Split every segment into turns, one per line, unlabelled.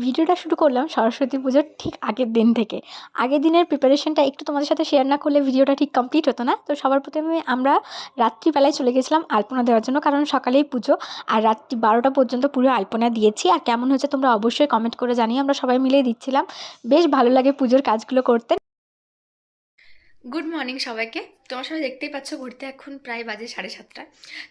ভিডিওটা শুরু করলাম সরস্বতী পুজোর ঠিক আগের দিন থেকে। আগের দিনের প্রিপারেশনটা একটু তোমাদের সাথে শেয়ার না করলে ভিডিওটা ঠিক কমপ্লিট হতো না। তো সবার প্রথমে আমরা রাত্রিবেলায় চলে গেছিলাম আলপনা দেওয়ার জন্য, কারণ সকালেই পুজো আর রাত্রি বারোটা পর্যন্ত পুরো আলপনা দিয়েছি। আর কেমন হয়েছে তোমরা অবশ্যই কমেন্ট করে জানিয়ে আমরা সবাই মিলেই দিচ্ছিলাম। বেশ ভালো লাগে পুজোর কাজগুলো করতে।
গুড মর্নিং সবাইকে। তোমার সবাই দেখতেই পাচ্ছ ঘুরতে এখন প্রায় বাজে সাড়ে সাতটা।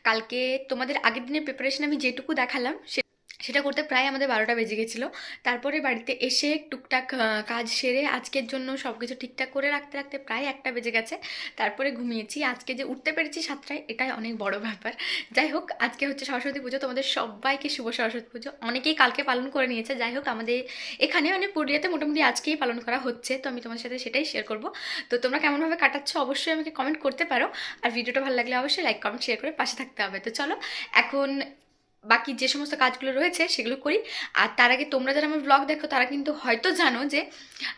কালকে তোমাদের আগের দিনের প্রিপারেশন আমি যেটুকু দেখালাম সে- সেটা করতে প্রায় আমাদের বারোটা বেজে গেছিল। তারপরে বাড়িতে এসে টুকটাক কাজ সেরে আজকের জন্য সব কিছু ঠিকঠাক করে রাখতে রাখতে প্রায় একটা বেজে গেছে। তারপরে ঘুমিয়েছি। আজকে যে উঠতে পেরেছি সাতটায়, এটাই অনেক বড় ব্যাপার। যাই হোক, আজকে হচ্ছে সরস্বতী পুজো। তোমাদের সবাইকে শুভ সরস্বতী পুজো। অনেকেই কালকে পালন করে নিয়েছে। যাই হোক, আমাদের এখানে মানে পুরুলিয়াতে মোটামুটি আজকেই পালন করা হচ্ছে। তো আমি তোমার সাথে সেটাই শেয়ার করব। তো তোমরা কেমনভাবে কাটাচ্ছ অবশ্যই আমাকে কমেন্ট করতে পারো। আর ভিডিওটা ভালো লাগলে অবশ্যই লাইক কমেন্ট শেয়ার করে পাশে থাকতে হবে। তো চলো, এখন বাকি যে সমস্ত কাজগুলো রয়েছে সেগুলো করি। আর তার আগে তোমরা যারা আমার ব্লগ দেখো, তারা কিন্তু হয়তো জানো যে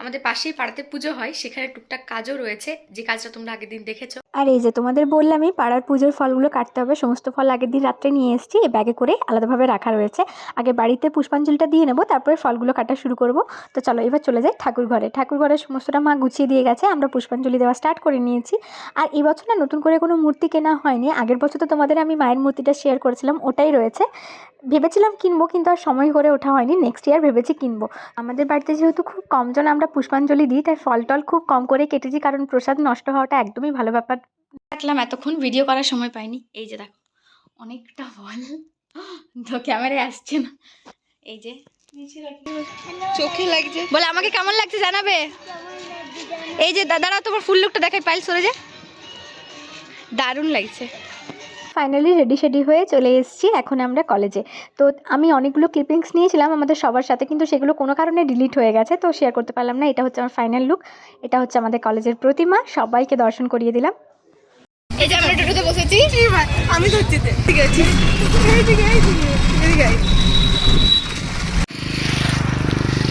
আমাদের পাশেই পাড়াতে পুজো হয়, সেখানে টুকটাক কাজও রয়েছে। যে কাজটা তোমরা আগের দিন দেখেছ
আর এই যে তোমাদের বললামই, পাড়ার পুজোর ফলগুলো কাটতে হবে। সমস্ত ফল আগের দিন রাত্রে নিয়ে এসেছি, এই ব্যাগে করে আলাদাভাবে রাখা রয়েছে। আগে বাড়িতে পুষ্পাঞ্জলিটা দিয়ে নেব, তারপরে ফলগুলো কাটা শুরু করব। তো চলো এবার চলে যাই ঠাকুর ঘরে। ঠাকুর ঘরে সমস্তটা মা গুছিয়ে দিয়ে গেছে, আমরা পুষ্পাঞ্জলি দেওয়া স্টার্ট করে নিয়েছি। আর এই বছর না নতুন করে কোনো মূর্তি কেনা হয়নি। আগের বছর তো তোমাদের আমি মায়ের মূর্তিটা শেয়ার করেছিলাম, ওটাই রয়েছে। ভেবেছিলাম কিনবো, কিন্তু আর সময় করে ওঠা হয়নি। নেক্সট ইয়ার ভেবেছি কিনবো। আমাদের বাড়িতে যেহেতু খুব কম জন আমরা পুষ্পাঞ্জলি দিই, তাই ফল টল খুব কম করে কেটেছি, কারণ প্রসাদ নষ্ট হওয়াটা একদমই ভালো ব্যাপার
কাটলাম এতক্ষণ ভিডিও করার সময় পাইনি। এই যে দেখো, অনেকটা ফল তো ক্যামেরায় আসছে না। এই যে,
চোখে লাগছে।
বলে, আমাকে কেমন লাগছে জানাবে? এই যে দাদারা তোমার ফুল লুকটা দেখাই পাইল সরে যে। দারুণ লাগছে।
ফাইনালি রেডি শেডি হয়ে চলে এসেছি, এখন আমরা কলেজে তো আমি অনেকগুলো ক্লিপিংস নিয়েছিলাম আমাদের সবার সাথে, কিন্তু সেগুলো কোনো কারণে ডিলিট হয়ে গেছে, তো শেয়ার করতে পারলাম না। এটা হচ্ছে আমার ফাইনাল লুক এটা হচ্ছে আমাদের কলেজের প্রতিমা, সবাইকে দর্শন করিয়ে দিলাম।
যে আমরা টোটোতে বসেছি।
আমি ধরছিতে ঠিক আছে।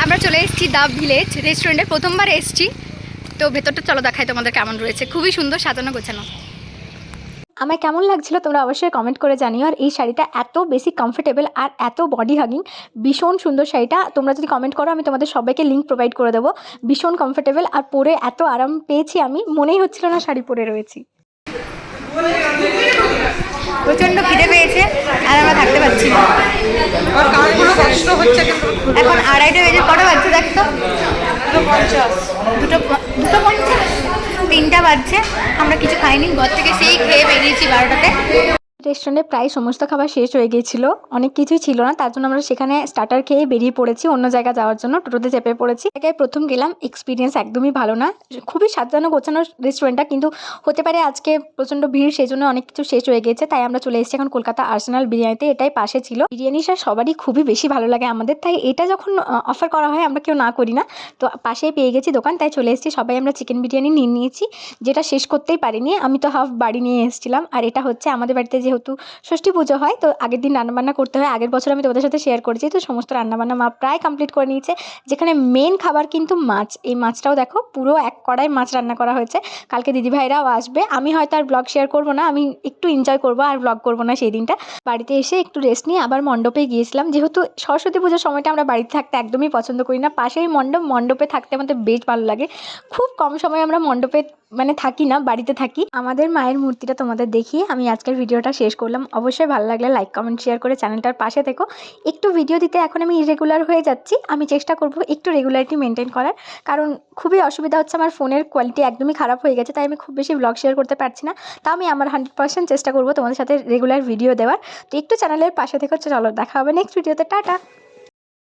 আমরা চলে এসেছি দা ভিলেজ রেস্টুরেন্টে। প্রথমবার এসেছি। তো ভেতরটা চলো দেখাই তোমাদের কেমন রয়েছে। খুবই সুন্দর সাজানো গোছানো।
আমার কেমন লাগছিল তোমরা অবশ্যই কমেন্ট করে জানিও। আর এই শাড়িটা এত বেশি কমফোর্টেবল আর এত বডি হাগিং ভীষণ সুন্দর শাড়িটা। তোমরা যদি কমেন্ট করো আমি তোমাদের সবাইকে লিঙ্ক প্রোভাইড করে দেবো। ভীষণ কমফোর্টেবল আর পরে এত আরাম পেয়েছি আমি। মনেই হচ্ছিল না শাড়ি পরে রয়েছি।
প্রচণ্ড খিদে পেয়েছে আর আমরা থাকতে পারছি না।
কষ্ট হচ্ছে
এখন আড়াইটা বেজে কটা বাজছে দেখ তো?
দুটো পঞ্চাশ।
দুটো দুটো পঞ্চাশ? তিনটা বাজছে আমরা কিছু খাইনি ঘর থেকে সেই খেয়ে বেরিয়েছি বারোটাতে।
রেস্টুরেন্টে প্রায় সমস্ত খাবার শেষ হয়ে গিয়েছিল। অনেক কিছুই ছিল না, তার জন্য আমরা সেখানে স্টার্টার খেয়ে বেরিয়ে পড়েছি, অন্য জায়গা যাওয়ার জন্য, টোটোতে চেপে পড়েছি। জায়গায় প্রথম গেলাম এক্সপিরিয়েন্স একদমই ভালো না। খুবই সাজানো গোছানো রেস্টুরেন্টটা কিন্তু হতে পারে আজকে প্রচণ্ড ভিড় সেই জন্য অনেক কিছু শেষ হয়ে গেছে তাই আমরা চলে এসেছি এখন কলকাতা আর্সেনাল বিরিয়ানিতে, এটাই পাশে ছিল। বিরিয়ানিটা সবারই খুবই বেশি ভালো লাগে আমাদের, তাই এটা যখন অফার করা হয় আমরা কেউ না করি না। তো পাশেই পেয়ে গেছি দোকান, তাই চলে এসেছি, সবাই আমরা চিকেন বিরিয়ানি নিয়ে নিয়েছি, যেটা শেষ করতেই পারিনি, আমি তো হাফ বাড়ি নিয়ে এসেছিলাম। আর এটা হচ্ছে আমাদের বাড়িতে যেহেতু ষষ্ঠী পুজো হয়, তো আগের দিন রান্নাবান্না করতে হয়। আগের বছর আমি তোমাদের সাথে শেয়ার করেছি, তো সমস্ত রান্নাবান্না মা প্রায় কমপ্লিট করে নিয়েছে। যেখানে মেন খাবার কিন্তু মাছ। এই মাছটাও দেখো, পুরো এক কড়াই মাছ রান্না করা হয়েছে। কালকে দিদিভাইরাও আসবে। আমি হয়তো আর ব্লগ শেয়ার করব না, আমি একটু এনজয় করব আর ব্লগ করব না সেই দিনটা। বাড়িতে এসে একটু রেস্ট নিয়ে আবার মণ্ডপে গিয়েছিলাম। যেহেতু সরস্বতী পুজোর সময়টা আমরা বাড়িতে থাকতে একদমই পছন্দ করি না। পাশেই মণ্ডপ, মণ্ডপে থাকতে আমাদের বেশ ভালো লাগে। খুব কম সময় আমরা মণ্ডপে মানে থাকি না, বাড়িতে থাকি। আমাদের মায়ের মূর্তিটা তোমাদের দেখিয়ে আমি আজকের ভিডিওটা শেষ করলাম। অবশ্যই ভালো লাগলে লাইক কমেন্ট শেয়ার করে চ্যানেলটার পাশে থেকো। একটু ভিডিও দিতে এখন আমি ইরেগুলার হয়ে যাচ্ছি। আমি চেষ্টা করব একটু রেগুলারিটি মেনটেন করার। কারণ খুবই অসুবিধা হচ্ছে আমার ফোনের কোয়ালিটি একদমই খারাপ হয়ে গেছে, তাই আমি খুব বেশি ব্লগ শেয়ার করতে পারছি না। তাও আমি আমার হান্ড্রেড পার্সেন্ট চেষ্টা করব তোমাদের সাথে রেগুলার ভিডিও দেওয়ার। তো একটু চ্যানেলের পাশে থেকো চলো দেখা হবে নেক্সট ভিডিওতে টাটা!